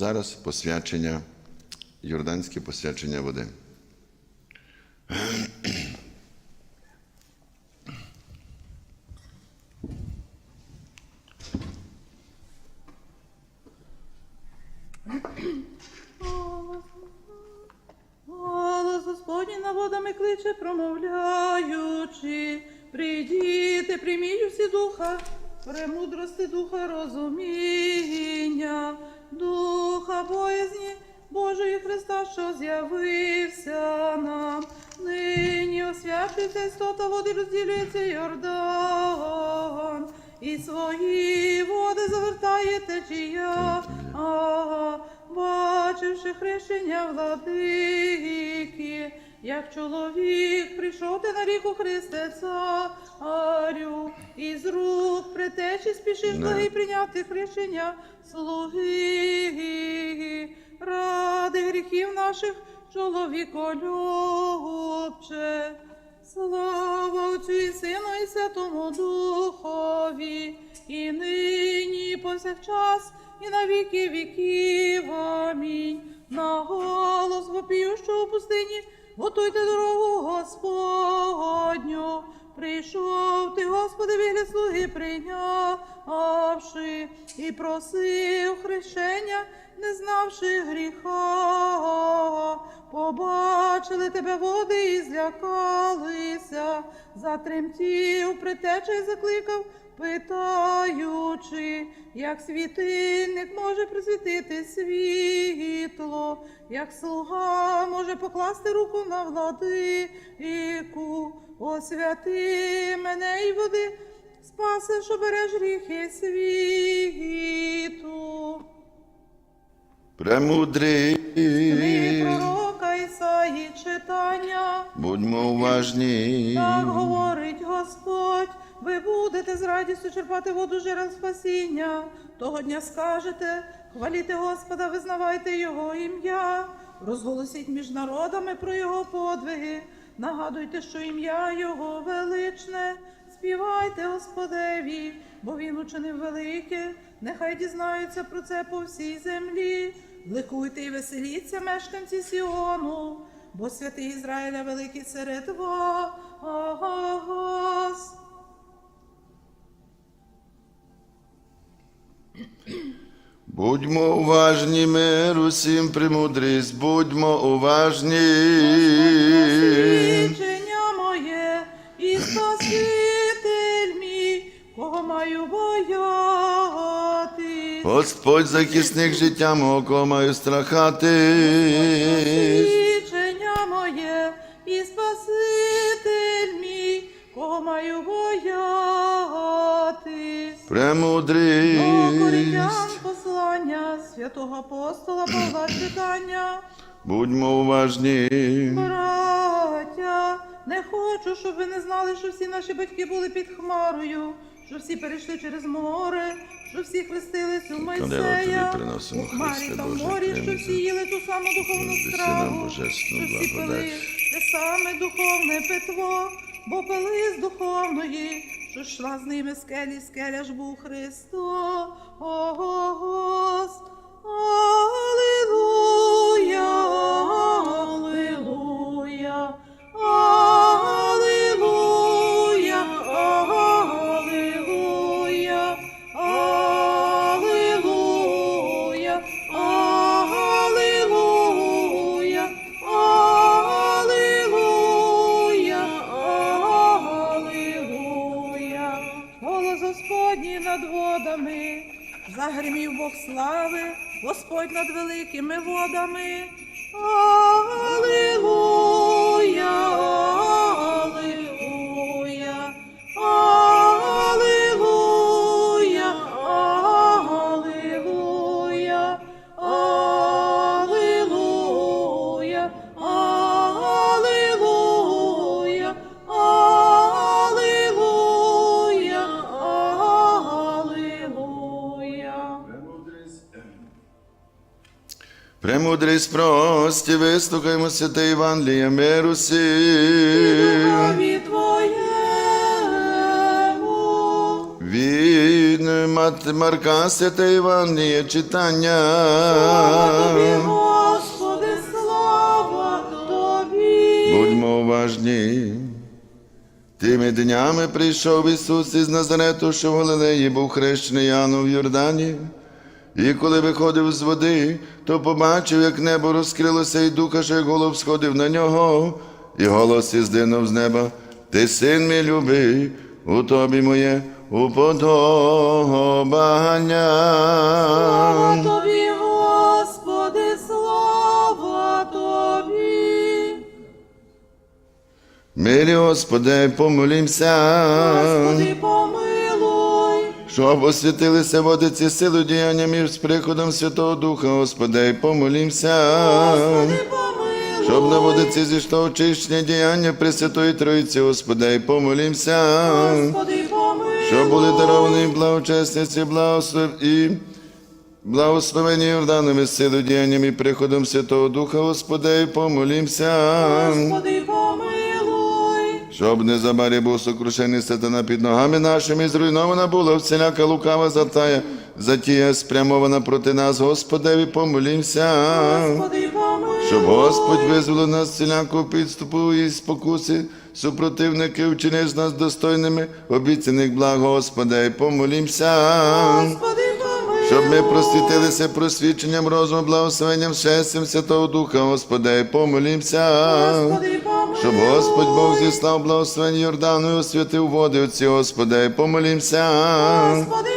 Зараз посвячення, Йорданське посвячення води. Голос Господній над водами кличе, промовляючи, прийдіте, прийміть усі духа, премудрости духа розуміння, що з'явився нам. Нині освячується істота води, розділюється Йордан, і свої води завертає течія. Ага, бачивши хрещення владики, як чоловік прийшов ти на ріку Христе царю, і з рук притечі спішиш Не. благий прийняти хрещення слуги, ради гріхів наших чоловіколюбче. Слава Отцю і Сину і Святому Духові, і нині, і повсякчас, і на віки віків. Амінь. На голос вопіющого в пустині, готуйте дорогу Господню. Прийшов ти, Господи, вигляд слуги прийнявши, і просив хрещення, не знавши гріха. Побачили тебе води і злякалися, затремтів, притеча й закликав, питаючи, як світильник може присвітити світло, як слуга може покласти руку на владику, освяти мене й води, спаси, що береш гріхи світу. Премудрий, Книги пророка Ісаї читання. будьмо уважні. Так говорить Господь, ви будете з радістю черпати воду джерел спасіння. Того дня скажете, хваліте Господа, визнавайте Його ім'я, розголосіть між народами про Його подвиги, нагадуйте, що ім'я Його величне, співайте Господеві, бо Він учинив велике, нехай дізнаються про це по всій землі. Ликуйте і веселіться, мешканці Сіону, бо святий Ізраїля великий серед вас. Будьмо уважні, мир усім премудрість, будьмо уважні. Господь захисник життя мого, кого маю страхати. Свідчення моє і Спаситель мій, кого маю бояти. До Премудрість. коріннян послання святого апостола Павла читання. Будьмо уважні. Браття, не хочу, щоб ви не знали, що всі наші батьки були під хмарою, що всі перейшли через море, що всі хрестились у приносимо, у хмарі та Боже, морі, що всі їли ту саму духовну страву, що всі пили те саме духовне питво, бо пили з духовної, що йшла з ними скелі, скеля ж був Христос. Аллилуйя, слави, Господь над великими водами. Аллилуйя, Премудрість прості, вислухаймо святе Євангеліє миру Твоєму. Від Марка Святе Івангеліє читання. Слава тобі, Господи, слава тобі. Будьмо уважні. Тими днями прийшов Ісус із Назарету, що в Галилеї був хрещений Яном в Йордані. І коли виходив з води, то побачив, як небо розкрилося, і духа, що як голуб сходив на нього, і голос іздинув з неба. Ти син мій любий, у тобі моє Слава уподобання. тобі, Господи, слава тобі. Милі Господи, помолімся. Господи, помилуй. Щоб освятилися водиці силу діянням з приходом Святого Духа, Господи, помолімся. Господи, помилуй. Щоб на водиці зійшло очищення діяння Пресвятої Троїці, Господи, помолімся. Господи, помилуй. Щоб були даровані благочесниці, благослов і благословені Йорданами силу діянням і приходом Святого Духа, Господи, помолімся. Господи, Щоб незабарі був сокрушений сатана під ногами нашими, зруйнована була всіляка лукава затая, затія спрямована проти нас, Господеві, помолімся. Господи. Щоб Господь визволив нас з всілякого підступу і спокуси, супротивники вчини з нас достойними, обіцяних благ Господа, і помолімся. Господи. Щоб ми просвітилися просвідченням розуму, благословенням шестим Святого Духа, Господа, і помолімся. Господи. Щоб Господь Бог зіслав благословення Йордану і освятив води оці, Господа, і помолімся. Господи.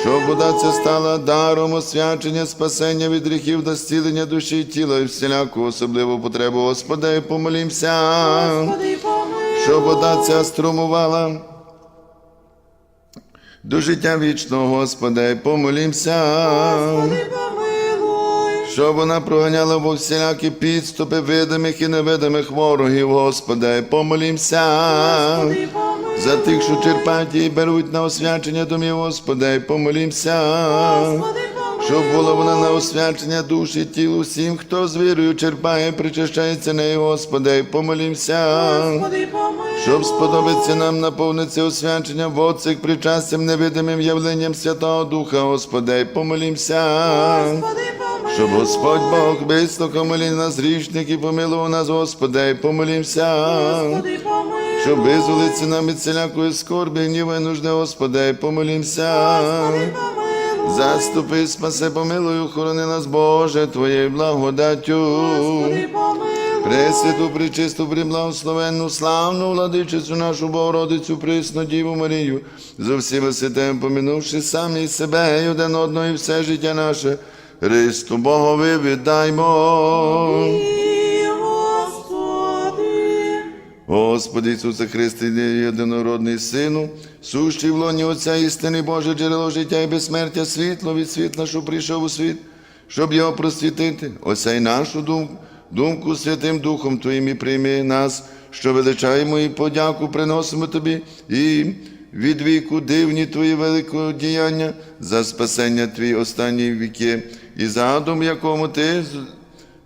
Щоб вода ця стала даром освячення, спасення від гріхів до зцілення душі і тіла і всіляку особливу потребу, Господа, і помолімся. Господи. Щоб вода ця струмувала до життя вічного, Господа, помолімся. Господи. Щоб вона проганяла во всілякі підступи видимих і невидимих ворогів, Господа, і помолімся. Господи. За тих, що черпають і беруть на освячення домів, Господа, і помолімся. Господи. Щоб була вона на освячення душі тіл усім, хто з вірою черпає, причащається нею, Господа, і помолімся. Господи. Щоб сподобиться нам наповниться освячення в оцих причастям невидимим явленням Святого Духа, Господа, і помолімся. Господи. Щоб Господь Бог вислухав молінь нас грішних і помилував нас, Господа, і помолімся. Господи, помилуй. Щоб визволитися нам від всілякої скорби, гніва і нужди, Господа, і помолімся. Господи, помилуй. Заступи, спаси, помилуй, охорони нас, Боже, Твоєю благодаттю. Господи. Пресвяту, пречисту, приблагословенну, славну владичицю нашу Богородицю, присну Діву Марію, за всіма святем помінувши самі себе і один одного і все життя наше, Христу Богові віддаймо. Господи. Ісусе Христе, єдинородний Сину, сущий в лоні Отця істини Боже, джерело життя і безсмертя, світло від світла, що прийшов у світ, щоб його просвітити, осяй нашу думку, думку Святим Духом Твоїм і прийми нас, що величаємо і подяку приносимо Тобі, і від віку дивні Твої великого діяння за спасення Твої останні віки, і задум, якому Ти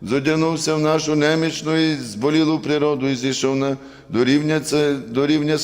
Зодягнувся в нашу немічну і зболілу природу і зійшов на до рівня, до рівня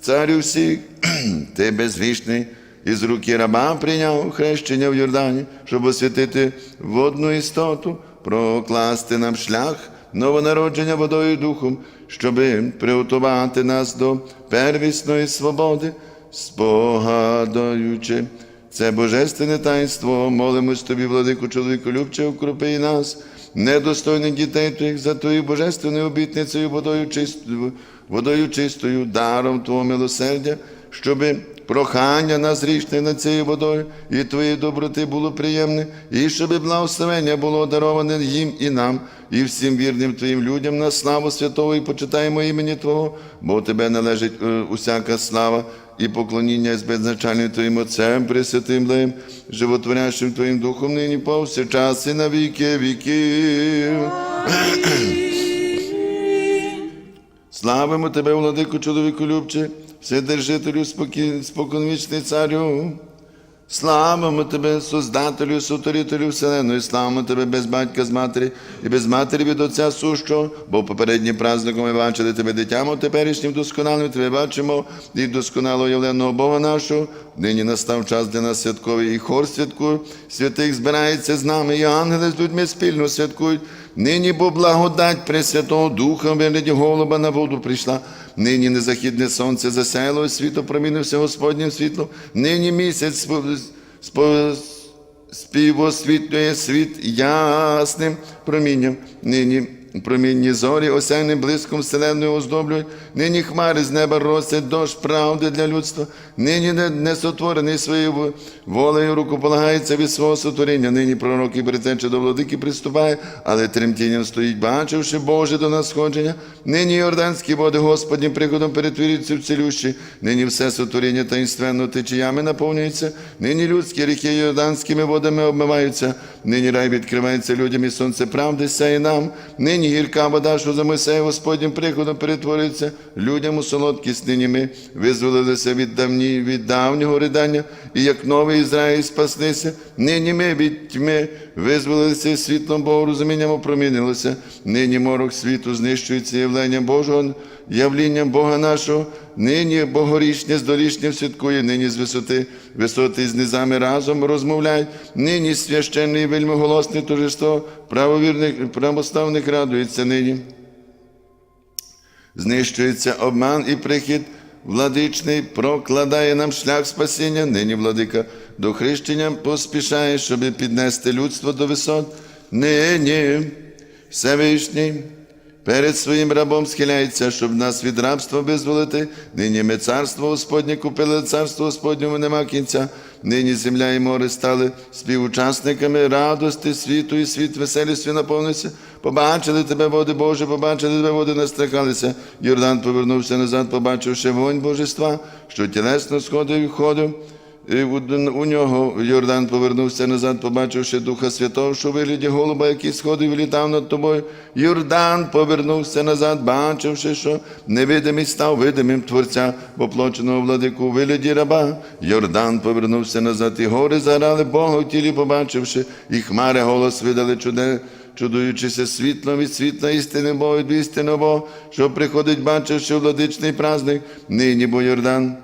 царю всіх. Ти безгрішний із руки раба прийняв хрещення в Йордані, щоб освятити водну істоту, прокласти нам шлях новонародження водою і духом, щоби приготувати нас до первісної свободи, спогадаючи. Це божественне таїнство, молимось тобі, владику, чоловіку, любче, укропи і нас, недостойних дітей твоїх, за твою божественною обітницею, водою чистою, водою чистою, даром Твого милосердя, щоби прохання нас грішне над цією водою, і Твої доброти було приємне, і щоби благословення було дароване їм і нам, і всім вірним Твоїм людям на славу святого, і почитаємо імені Твого, бо Тебе належить е, усяка слава і поклоніння з беззначальним Твоїм Отцем, Пресвятим Лим, животворящим Твоїм Духом нині повсякчас і на віки віків. Славимо Тебе, владику, чоловіку любче, вседержителю, споконвічний царю. Славимо Тебе, Создателю, Сотворителю Вселеної, славимо Тебе без батька з матері і без матері від Отця сущого, бо попереднім праздником ми бачили Тебе дитямо, теперішнім досконалим Тебе бачимо і досконало явленого Бога нашого. Нині настав час для нас святковий і хор святкує, святих збирається з нами, і ангели з людьми спільно святкують. Нині бо благодать Пресвятого Духа вигляді голуба на воду прийшла. Нині незахідне сонце засяяло, світу, промінився Господнім світлом. Нині місяць співосвітлює світ ясним промінням. Нині промінні зорі осяйним блиском вселенної оздоблюють. Нині хмари з неба росять дощ правди для людства. Нині не- несотворений своєю во- волею рукополагається від свого сотворіння. Нині пророк і притече до владики приступає, але тремтінням стоїть, бачивши Боже до нас сходження. Нині Йорданські води Господнім приходом перетворюються в цілющі. Нині все сотворіння таїнственно течіями наповнюється. Нині людські ріки Йорданськими водами обмиваються. Нині рай відкривається людям і сонце правди сяє нам. Нині гірка вода, що за Мойсея Господнім приходом перетворюється людям у солодкість. Нині ми визволилися від давні, від давнього ридання, і як новий Ізраїль спаснися, Нині ми від тьми визволилися світлом Бога розумінням опромінилися. Нині морок світу знищується явленням Божого, явлінням Бога нашого. Нині богорічне з долішнім святкує, нині з висоти, висоти з низами разом розмовляють, нині священний і вельмоголосне торжество правовірних православних радується нині. Знищується обман і прихід владичний, прокладає нам шлях спасіння. Нині владика до хрещення поспішає, щоб піднести людство до висот. Нині Всевишній перед своїм рабом схиляється, щоб нас від рабства визволити. Нині ми царство Господнє купили, царство Господньому нема кінця. Нині земля і море стали співучасниками радости світу, і світ веселістю наповнився. Побачили тебе, води Боже, побачили тебе, води настрахалися. Йордан повернувся назад, побачивши вогонь божества, що тілесно сходив і входив. У нього Йордан повернувся назад, побачивши Духа Святого, що вигляді голуба, який сходив і літав над тобою. Йордан повернувся назад, бачивши, що невидимий став видимим Творця, поплоченого владику у вигляді раба. Йордан повернувся назад, і гори заграли Бога в тілі, побачивши, і хмари голос видали чуде. Чудуючися світлом від світла істини Бога від істини Бога, що приходить, бачивши владичний праздник, нині бо Йордан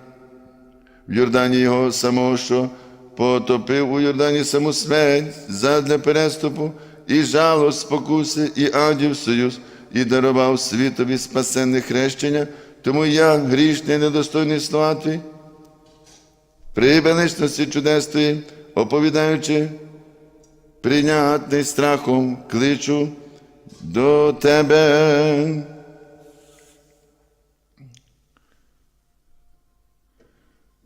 в Йордані його самого, що потопив у Йордані саму смерть задля переступу, і жало спокуси, і адів союз, і дарував світові спасенне хрещення, тому я, грішний, недостойний слова Твій, при величності чудес Твої, оповідаючи, прийнятний страхом, кличу до Тебе.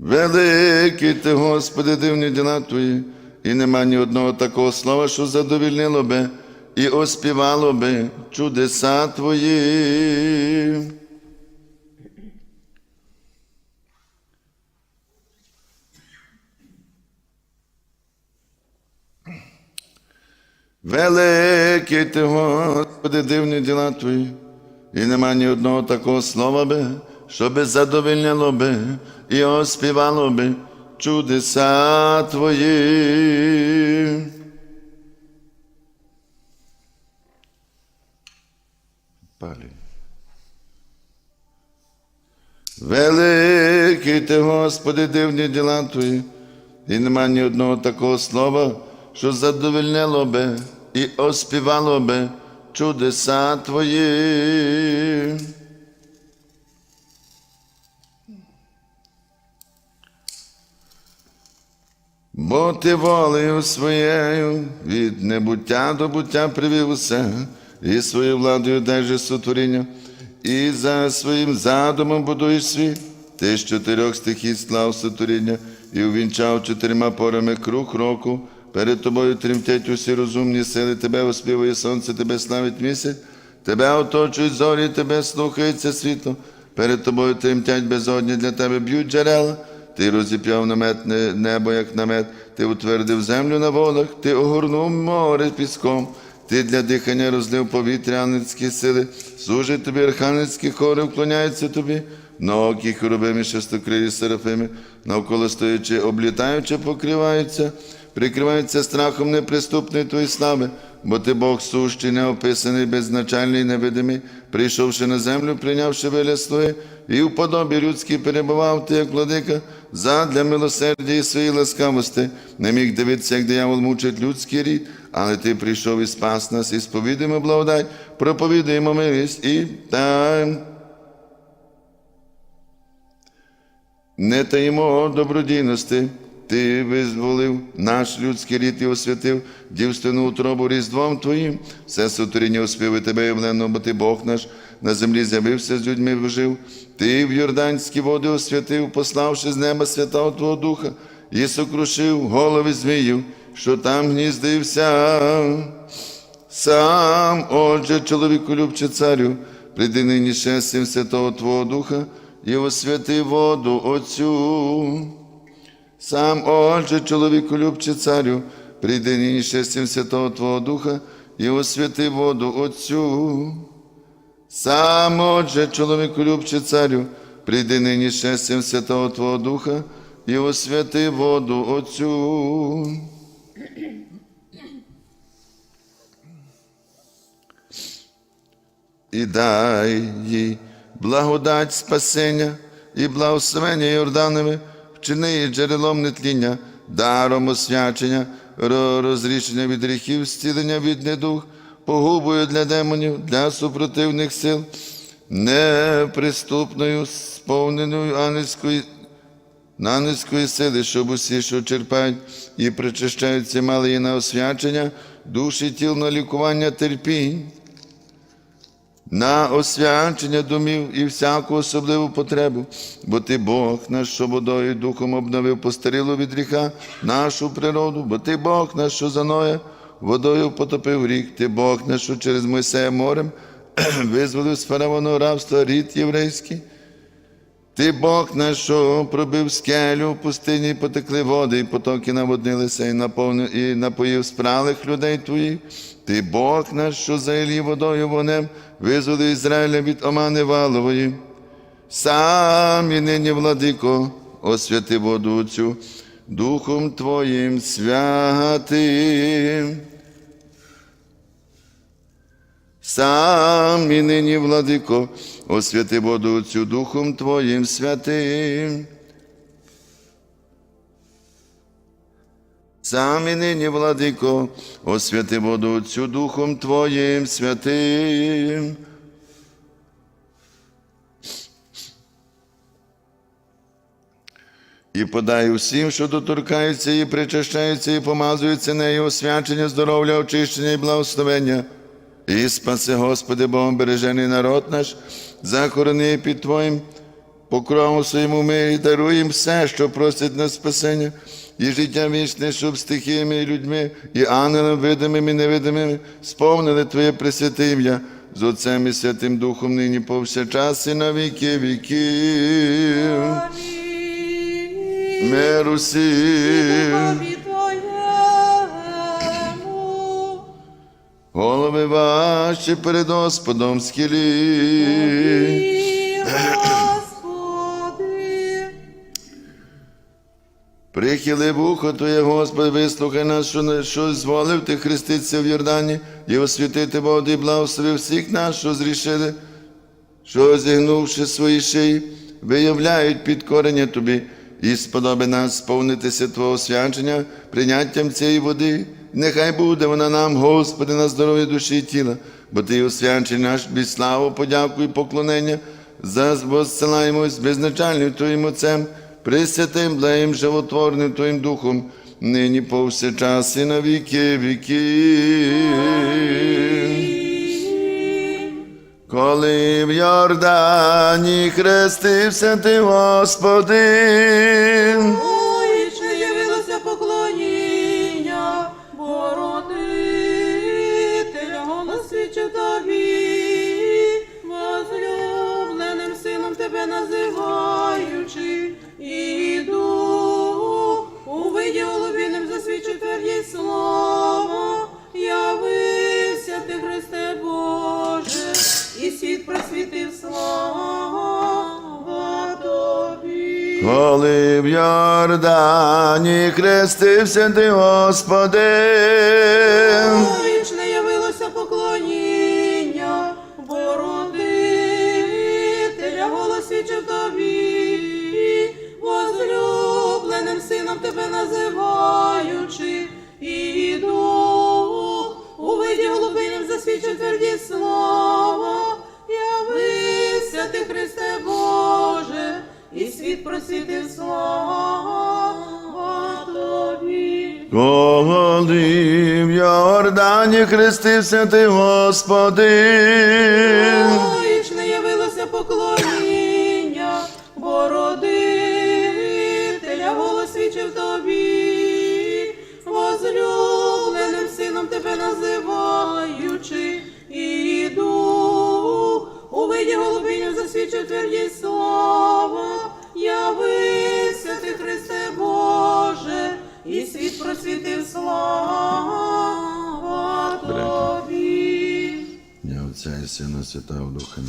Великий ти, Господи, дивні діла Твої, і нема ні одного такого слова, що задовільнило би і оспівало би чудеса Твої. Великий ти, Господи, дивні діла Твої, і нема ні одного такого слова би, щоби задовольняло би і оспівало би чудеса Твої. Палі. Великий ти, Господи, дивні діла Твої, і нема ні одного такого слова, що задовольняло би і оспівало би чудеса Твої. Бо ти волею своєю від небуття до буття привів усе, і своєю владою держиш сотворіння, і за своїм задумом будуєш світ. Ти з чотирьох стихій склав сотворіння і увінчав чотирма порами круг року. Перед тобою тремтять усі розумні сили, тебе оспівує сонце, тебе славить місяць, тебе оточують зорі, тебе слухається світло. Перед тобою тремтять безодні, для тебе б'ють джерела. Ти розіп'яв наметне небо, як намет, ти утвердив землю на водах, ти огорнув море піском, ти для дихання розлив повітря ангельські сили, служить тобі архангельські хори, вклоняються тобі. Ноги херовими шестокрилі серафими, навколо стоячи, облітаючи, покриваються, прикриваються страхом неприступної Твої слави, бо ти Бог сущий, неописаний, беззначальний, невидимий, прийшовши на землю, прийнявши вигляд своє, і в подобі людській перебував ти, як владика, задля милосердя і своєї ласкавості, не міг дивитися, як диявол мучить людський рід, але ти прийшов і спас нас, і сповідуємо благодать, проповідуємо милість і та. Не таїмо добродійності, ти визволив наш людський рід і освятив дівственну утробу різдвом Твоїм. Все сотворіння оспіви тебе явлено, бо ти Бог наш, на землі з'явився з людьми вжив. Ти в Йорданські води освятив, пославши з неба святого Твого Духа, і сокрушив голови зміїв, що там гніздився. Сам, отже, чоловіку любче царю, прийди нині шестим Святого Твого Духа і освяти воду Отцю. Сам, отже, чоловіку любче царю, прийди нині шестим Святого Твого Духа і освяти воду Отцю. Сам, отже, чоловіку любче царю, прийди нині шестим Святого Твого Духа і освяти воду Отцю. і дай їй благодать спасення і благословення Йорданове, вчини джерелом нетління, даром освячення, розрішення від гріхів, зцілення від недух, погубою для демонів, для супротивних сил, неприступною, сповненою ангельської нанизької сили, щоб усі, що черпають і причащаються, мали її на освячення, душі тіл на лікування терпінь на освячення домів і всяку особливу потребу, бо ти Бог наш, що водою духом обновив постарілу від гріха нашу природу, бо ти Бог наш, що за Ноя водою потопив рік, ти Бог наш, що через Мойсея морем визволив з фараону рабства рід єврейський. Ти Бог наш, що пробив скелю в пустині, потекли води, і потоки наводнилися, і наповнив, і напоїв спралих людей твоїх. Ти Бог наш, що за Ілі водою вогнем визволив Ізраїля від омани валової. Сам і нині, владико, освяти воду цю Духом Твоїм святим. Сам і нині, владико, освяти воду цю Духом Твоїм святим. Сам і нині, владико, освяти воду цю Духом Твоїм святим. І подай усім, що доторкаються і причащаються, і помазуються нею освячення, здоров'я, очищення і благословення. І спаси, Господи, Богом бережений народ наш, захорони під Твоїм покровом своєму мирі, даруй їм все, що просять на спасення, і життя вічне, щоб стихіями і людьми, і ангелами видимими і невидимими сповнили Твоє пресвяте ім'я з Отцем і Святим Духом нині повсякчас і на віки віків. Мир усім. Ваші перед Господом схилі. Прихили вухо Твоє, Господи, вислухай нас, що, не- що зволив Ти хреститися в Йордані і освятити води, і благослови всіх нас, що зрішили, що, зігнувши свої шиї, виявляють підкорення Тобі, і сподоби нас сповнитися Твого свячення прийняттям цієї води. Нехай буде вона нам, Господи, на здоров'я душі і тіла, бо Ти освячий наш бій славу, подяку і поклонення, за воссилаємось безначальним Твоїм Отцем, присвятим, благим, животворним Твоїм Духом, нині повсякчас і на віки віків. Коли в Йордані хрестився ти, Господи, тебе називаючи, і дух у виді голубіним засвідчив твердій слово, явився ти, Христе Боже, і світ просвітив слава Коли в Йордані хрестився ти, Господи, просвітив слава тобі. коли в Йордані хрестився ти, Господи. І світ слава тобі. Я Отця і Сина Святого Духа.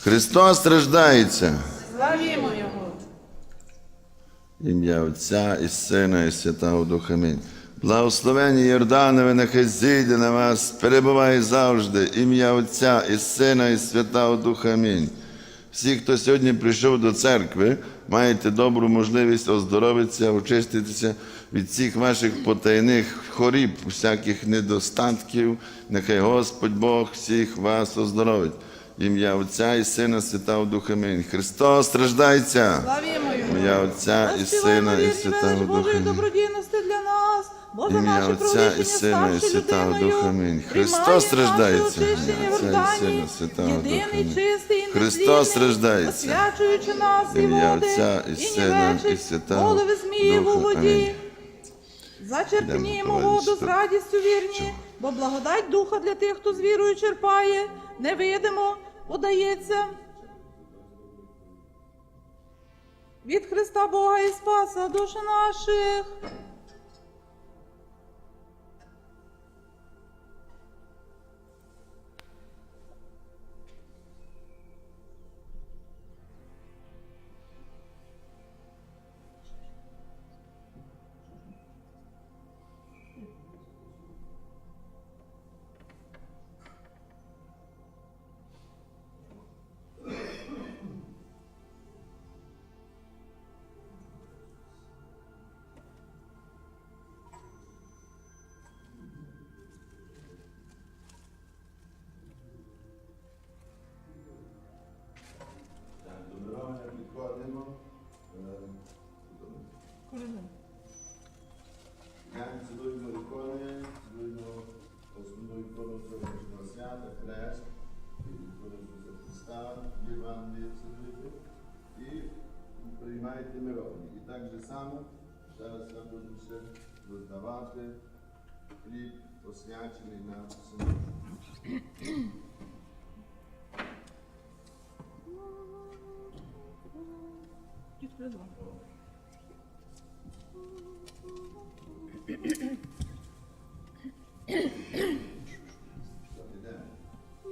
Христос страждається. Славімо Його. Ім'я Отця і Сина і Святого Духа. Амінь. Благословені Йорданове, нехай зійде на вас, перебуває завжди. Ім'я Отця і Сина і Святого Духа. Амінь. Всі, хто сьогодні прийшов до церкви, маєте добру можливість оздоровитися, очиститися від всіх ваших потайних хоріб, всяких недостатків. Нехай Господь Бог всіх вас оздоровить. Ім'я Отця і Сина Святого Духа. Амінь. Христос страждається. Ім'я Отця і Сина, і Святого Духа. Ім'я Отця і Сина, і Святого Духа. Приймає Христос страждається. Ім'я Отця і Сина, Святого Духа. І Христос страждається. Ім'я Отця і Сина, і Святого Духа. Амінь. Зачерпнімо Йдемо воду з радістю вірні, бо благодать Духа для тих, хто з вірою черпає, невидимо подається. Від Христа Бога і Спаса душі наших. Так же само зараз я буду ще роздавати хліб, освячений на сину.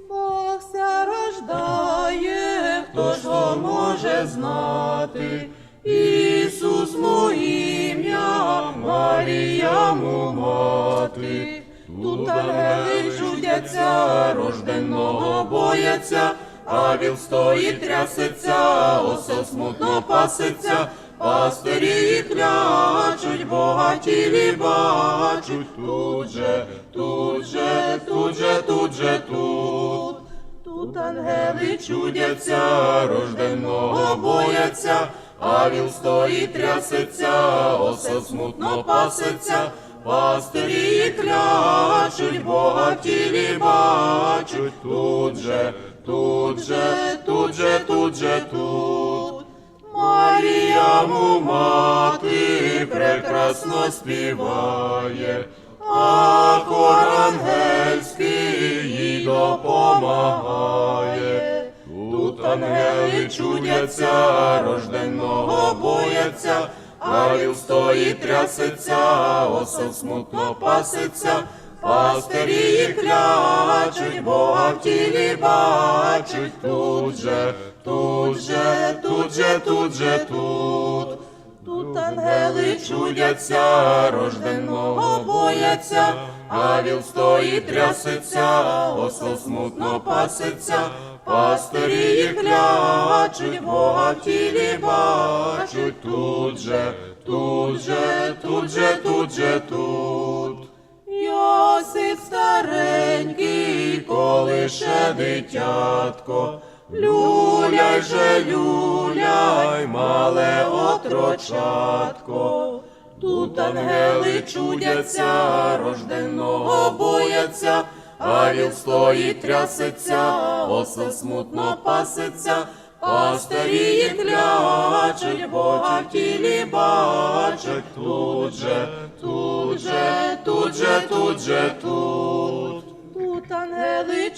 Бог ся рождає, хто ж може знати? Ісус ім'я, Марія му мати. Тут ангели чудяться, рожденого бояться, а віл стоїть трясеться, осел смутно паситься, пастирі клячуть, Бога тілі бачуть, тут же, тут же, тут же, тут же, тут. Тут ангели чудяться, рожденого бояться, а віл стоїть трясеться, осел смутно пасеться, пастирі клячуть, Бога тілі бачуть, тут же, тут же, тут же, тут же, тут. Марія му мати прекрасно співає, а хор ангельський їй допомагає. Ангели чудяться, рожденого бояться, а стоїть трясеться, осел смутно паситься, пастирі клячуть, Бога в тілі бачить, тут же, тут же, тут же, тут же, тут. Тут ангели чудяться, рожденого бояться, а віл стоїть трясеться, осел смутно паситься, пастирі їх клячуть, Бога в тілі бачуть, тут же, тут же, тут же, тут же, тут. Йосип старенький, колише дитятко, люляй же, люляй, мале отрочатко. Тут ангели чудяться, рожденого бояться, а стоїть трясеться, осел смутно паситься, пастирі клячуть, Бога в тілі бачать, тут же, тут же, тут же, тут же, тут.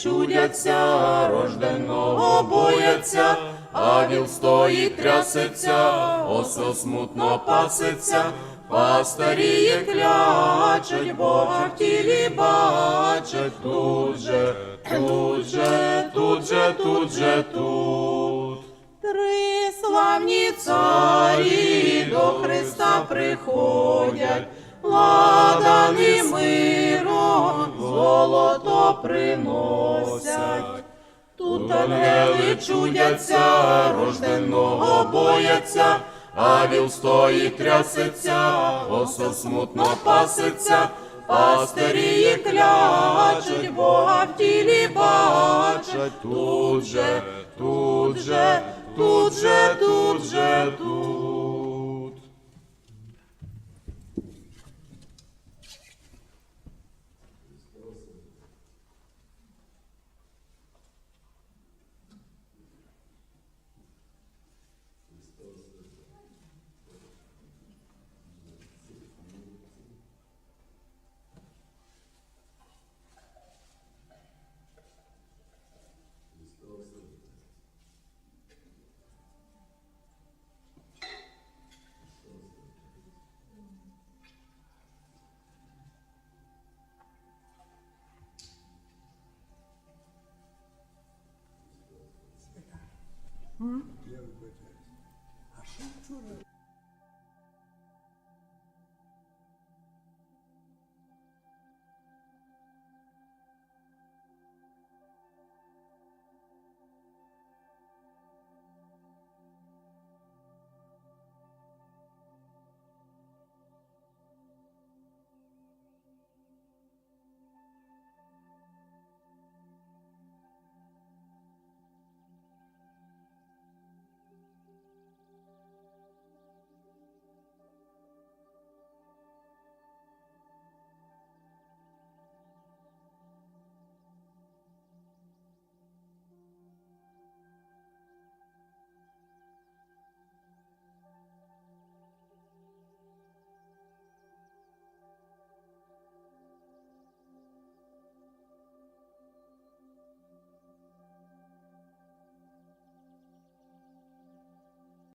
Чудяться, рожденого бояться, а стоїть трясеться, осел смутно паситься, пастирі клячуть, Бога в тілі бачать, тут же, тут же, тут же, тут же, тут. Три славні царі до Христа приходять, ладані миром золото приносять. Тут ангели чудяться, рожденого бояться, а віл стоїть трясеться, осел смутно паситься, пастирі клячуть, Бога в тілі бачать, тут же, тут же, тут же, тут же,